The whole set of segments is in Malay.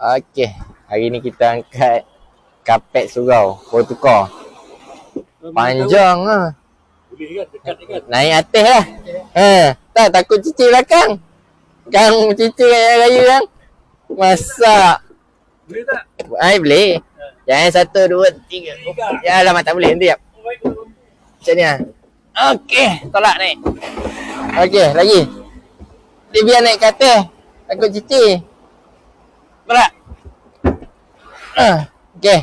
Okey, hari ni kita angkat kapet surau, baru tukar. Panjang ah. Boleh kan? Dekat kan? Naik atas lah. Ha, tak takut cici belakang. Kang cici raya raya kan. Masak. Boleh tak? Ai boleh. Jangan satu, dua, tiga. Ya alamak tak boleh. Nanti jap. Macam ni lah. Okey, tolak naik. Okey, lagi. Dia biar naik ke atas. Takut cici. Berat. Ah, okey.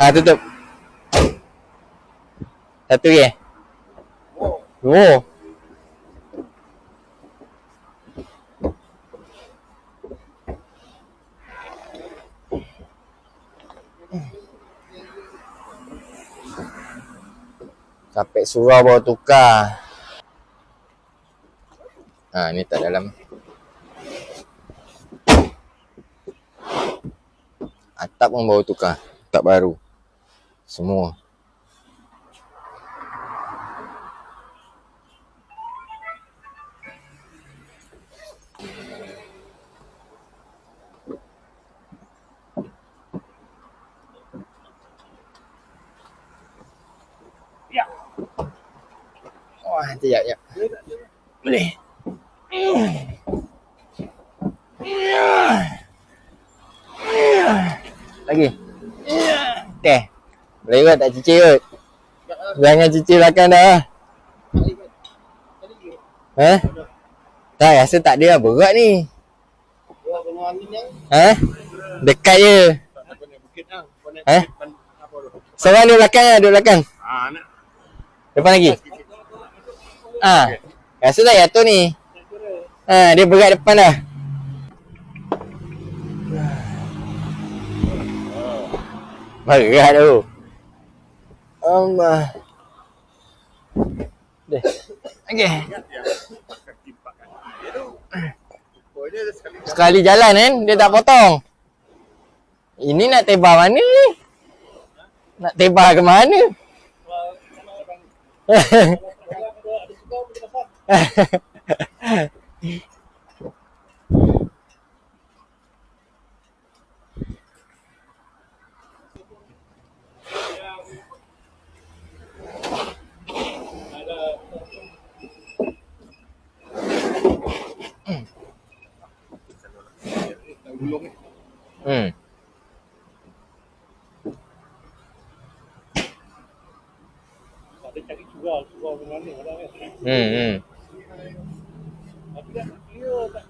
Ah, tutup. Satu je. Oh. Kapek surau bawa tukar. Ha, ni tak dalam. Atap pun bawa tukar. Tak baru. Semua. Ya. Wah, nanti jap, jap. Boleh tak? Boleh. Lagi. Okey. Boleh kot tak cici kot. Jangan cici belakang dah. Ha? Tak rasa tak ada lah. Berat ni. Ha? Dekat je. Lah. Eh? tu? Seorang duduk belakang lah. Duduk belakang. Ah. Depan lagi. Ha. Rasa tak jatuh ni. Ha, dia berat depan dah. Berat tu. Allah. Deh. Okey. Sekali. Jalan kan, dia tak potong. Ini nak tebal mana ni? Nak tebal ke mana? Gulung ni. hmm. Tak ada cari curah. Curah orang kan? Hmm, hmm. Tapi dia tak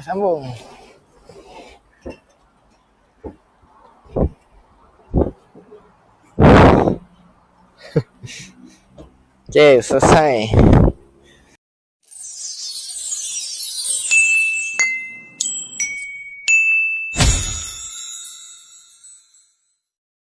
sambung. Okey, selesai.